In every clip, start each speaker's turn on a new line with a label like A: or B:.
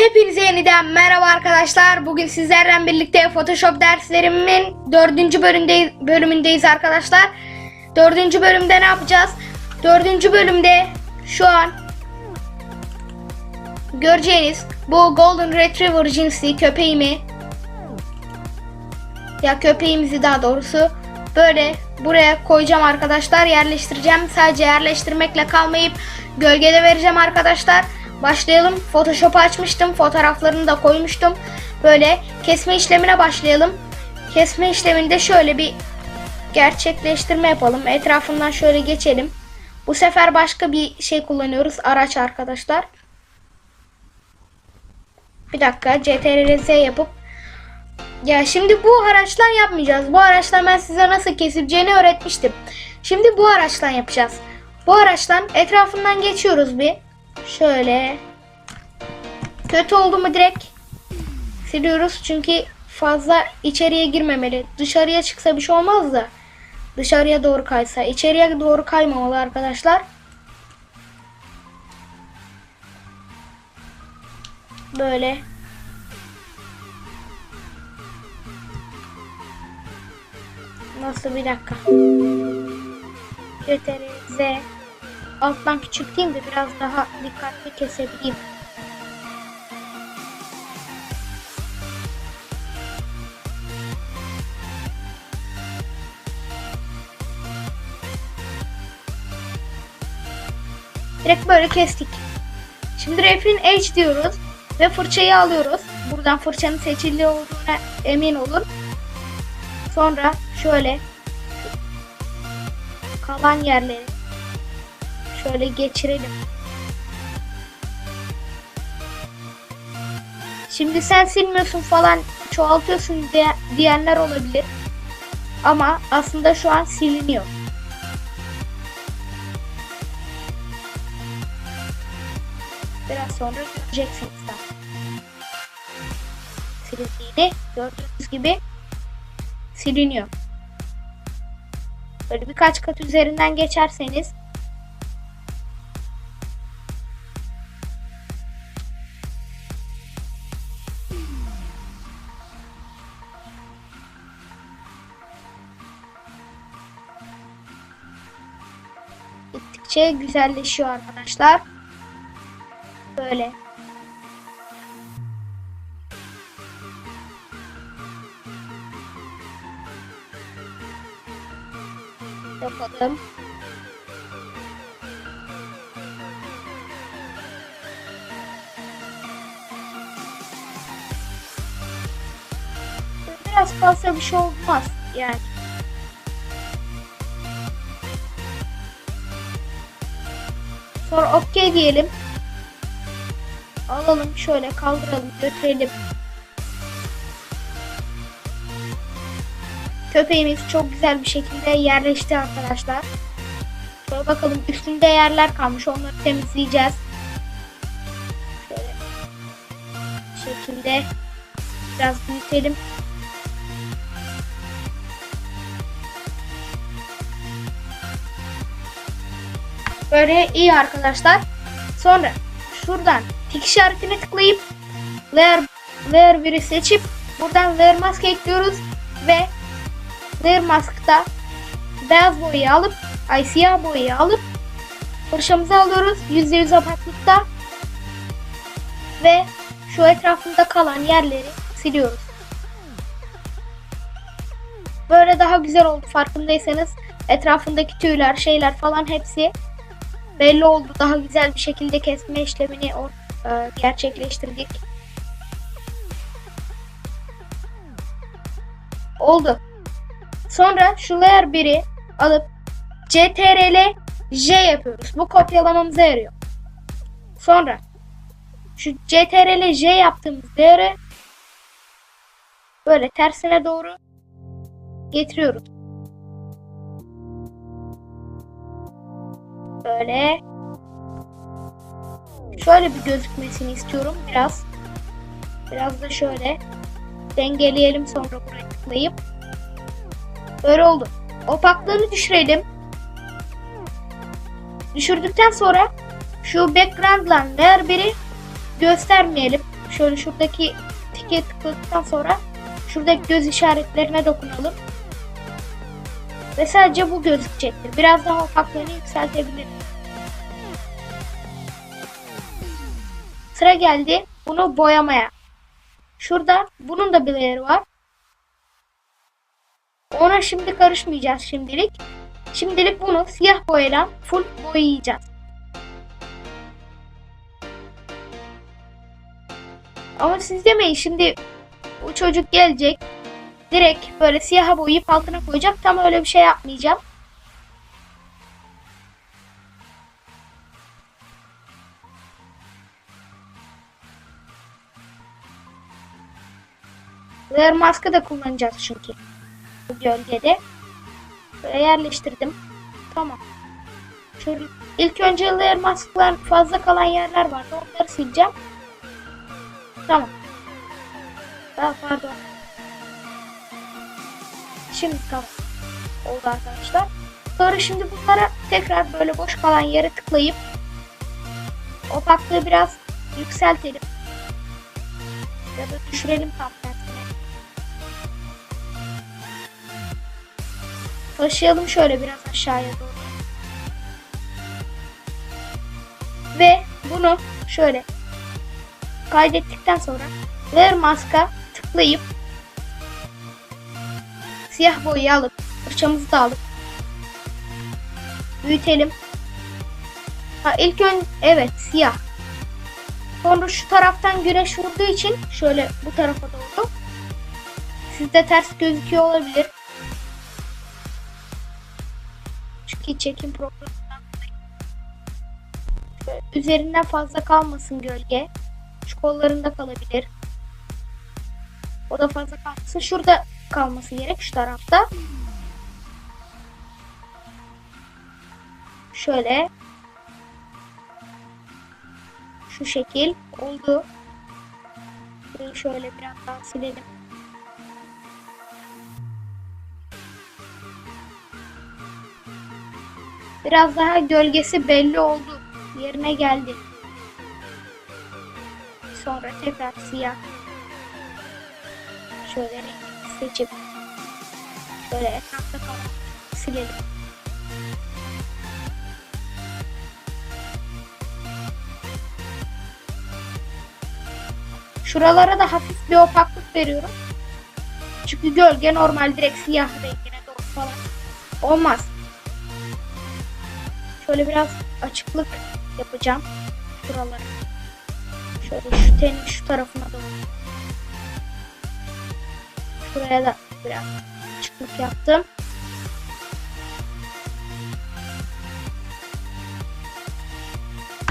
A: Hepinize yeniden merhaba arkadaşlar. Bugün sizlerle birlikte Photoshop derslerimin dördüncü bölümde, bölümündeyiz arkadaşlar. Dördüncü bölümde ne yapacağız? Dördüncü bölümde şu an göreceğiniz bu Golden Retriever cinsi köpeğimi ya köpeğimizi daha doğrusu böyle buraya koyacağım arkadaşlar yerleştireceğim sadece yerleştirmekle kalmayıp gölgede vereceğim arkadaşlar başlayalım. Photoshop'u açmıştım. Fotoğraflarını da koymuştum. Böyle kesme işlemine başlayalım. Kesme işleminde şöyle bir gerçekleştirme yapalım. Etrafından şöyle geçelim. Bu sefer başka bir şey kullanıyoruz. Araç arkadaşlar. Bir dakika. CTRL-Z yapıp. Ya şimdi bu araçtan yapmayacağız. Bu araçtan ben size nasıl kesileceğini öğretmiştim. Şimdi bu araçtan yapacağız. Bu araçtan etrafından geçiyoruz bir. Şöyle. Kötü oldu mu direkt siliyoruz. Çünkü fazla içeriye girmemeli. Dışarıya çıksa bir şey olmaz da. Dışarıya doğru kaysa. içeriye doğru kaymamalı arkadaşlar. Böyle. Nasıl bir dakika. CTRL Z alttan küçülteyim de biraz daha dikkatli kesebileyim. Direkt böyle kestik. Şimdi refin H diyoruz ve fırçayı alıyoruz. Buradan fırçanın seçili olduğuna emin olun. Sonra şöyle kalan yerleri şöyle geçirelim. Şimdi sen silmiyorsun falan çoğaltıyorsun diye, diyenler olabilir. Ama aslında şu an siliniyor. Biraz sonra göreceksiniz. Silindiğini gördüğünüz gibi siliniyor. Böyle birkaç kat üzerinden geçerseniz gittikçe güzelleşiyor arkadaşlar. Böyle. yapalım. Biraz fazla bir şey olmaz yani. Sonra OK diyelim. Alalım şöyle kaldıralım götürelim. Köpeğimiz çok güzel bir şekilde yerleşti arkadaşlar. Şöyle bakalım üstünde yerler kalmış. Onları temizleyeceğiz. Şöyle şekilde biraz büyütelim. Böyle iyi arkadaşlar. Sonra şuradan tik işaretine tıklayıp layer, layer 1'i seçip buradan layer mask ekliyoruz ve Layer Mask'ta beyaz boyayı alıp, ay siyah boyayı alıp fırçamızı alıyoruz. %100 apaklıkta ve şu etrafında kalan yerleri siliyoruz. Böyle daha güzel oldu farkındaysanız. Etrafındaki tüyler, şeyler falan hepsi belli oldu. Daha güzel bir şekilde kesme işlemini e, gerçekleştirdik. Oldu. Sonra şu layer 1'i alıp CTRL J yapıyoruz. Bu kopyalamamıza yarıyor. Sonra şu CTRL J yaptığımız layer'ı böyle tersine doğru getiriyoruz. Böyle şöyle bir gözükmesini istiyorum biraz. Biraz da şöyle dengeleyelim sonra buraya tıklayıp Böyle oldu. Opaklığını düşürelim. Düşürdükten sonra şu background'la layer 1'i göstermeyelim. şöyle şuradaki tike tıkladıktan sonra şuradaki göz işaretlerine dokunalım. Ve sadece bu gözükecektir. Biraz daha opaklığını yükseltebilirim. Sıra geldi bunu boyamaya. Şurada bunun da bir layer'ı var. Ona şimdi karışmayacağız şimdilik. Şimdilik bunu siyah boyayla full boyayacağız. Ama siz demeyin şimdi bu çocuk gelecek direkt böyle siyaha boyayıp altına koyacak. Tam öyle bir şey yapmayacağım. Layer maskı da kullanacağız çünkü. Bu gölgede. Böyle yerleştirdim. Tamam. Şöyle ilk önce layer masklar fazla kalan yerler vardı. Onları sileceğim. Tamam. Daha pardon. Şimdi tamam. Oldu arkadaşlar. Sonra şimdi bunlara tekrar böyle boş kalan yere tıklayıp opaklığı biraz yükseltelim. Ya da düşürelim tam tersine. Taşıyalım şöyle biraz aşağıya doğru. Ve bunu şöyle kaydettikten sonra layer mask'a tıklayıp siyah boyayı alıp fırçamızı da alıp büyütelim. Ha ilk ön evet siyah. Sonra şu taraftan güneş vurduğu için şöyle bu tarafa doğru. Sizde ters gözüküyor olabilir. Çünkü çekim programından üzerinden fazla kalmasın gölge. Şu kollarında kalabilir. O da fazla kalmasın. Şurada kalması gerek şu tarafta. Şöyle. Şu şekil oldu. Şurayı şöyle biraz daha silelim. Biraz daha gölgesi belli oldu. Yerine geldi. Sonra tekrar siyah. Şöyle renk seçip şöyle etrafta kalan silelim. Şuralara da hafif bir opaklık veriyorum. Çünkü gölge normal direkt siyah rengine doğru falan olmaz. Şöyle biraz açıklık yapacağım şuralara. Şöyle şu tenin şu tarafına doğru. Şuraya da biraz açıklık yaptım.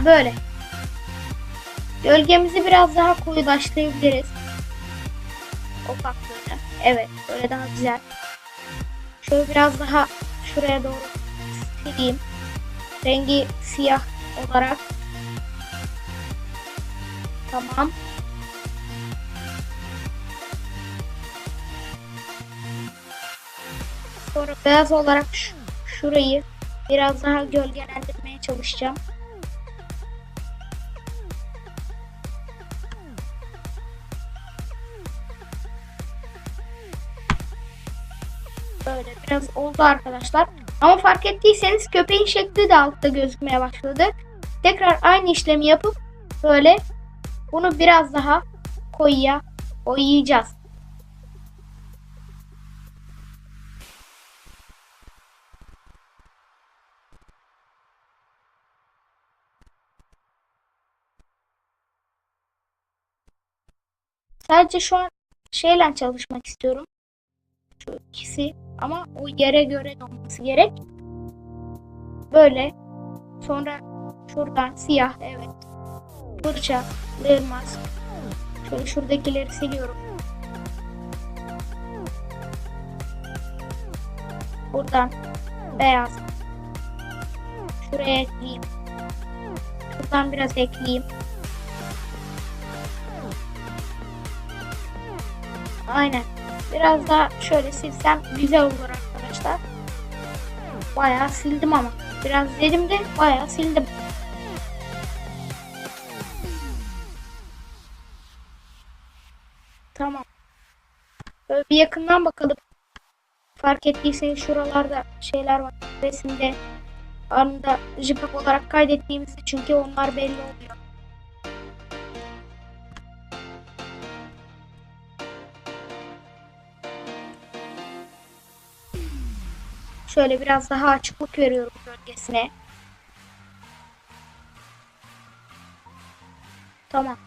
A: Böyle. Gölgemizi biraz daha koyulaştırabiliriz. Opaklığını. Evet. Böyle daha güzel. Şöyle biraz daha şuraya doğru sileyim. Rengi siyah olarak. Tamam. Sonra beyaz olarak şu, şurayı biraz daha gölgelendirmeye çalışacağım. Böyle biraz oldu arkadaşlar. Ama fark ettiyseniz köpeğin şekli de altta gözükmeye başladı. Tekrar aynı işlemi yapıp böyle bunu biraz daha koyuya koyacağız. Sadece şu an şeyle çalışmak istiyorum. Şu ikisi ama o yere göre olması gerek. Böyle. Sonra şuradan siyah evet. Fırça, layer mask. Şöyle şuradakileri siliyorum. Buradan beyaz. Şuraya ekleyeyim. Şuradan biraz ekleyeyim. Aynen. Biraz daha şöyle silsem güzel olur arkadaşlar. Bayağı sildim ama. Biraz dedim de bayağı sildim. Tamam. Böyle bir yakından bakalım. Fark ettiyseniz şuralarda şeyler var. Resimde anında JPEG olarak kaydettiğimizde çünkü onlar belli oluyor. Şöyle biraz daha açıklık veriyorum bölgesine. Tamam.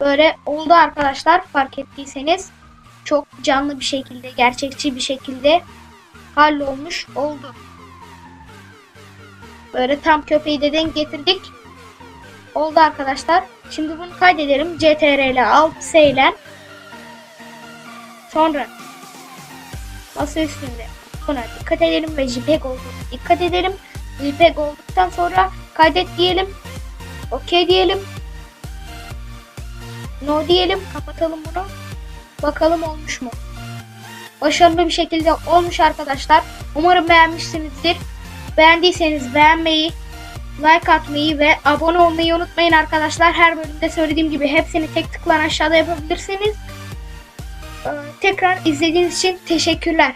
A: Böyle oldu arkadaşlar fark ettiyseniz. Çok canlı bir şekilde, gerçekçi bir şekilde hallolmuş oldu. Böyle tam köpeği de denk getirdik. Oldu arkadaşlar. Şimdi bunu kaydedelim. CTRL Alt S ile sonra masa üstünde buna dikkat edelim ve JPEG olduğuna dikkat edelim. JPEG olduktan sonra kaydet diyelim. OK diyelim. No diyelim. Kapatalım bunu. Bakalım olmuş mu? Başarılı bir şekilde olmuş arkadaşlar. Umarım beğenmişsinizdir. Beğendiyseniz beğenmeyi, like atmayı ve abone olmayı unutmayın arkadaşlar. Her bölümde söylediğim gibi hepsini tek tıkla aşağıda yapabilirsiniz. Tekrar izlediğiniz için teşekkürler.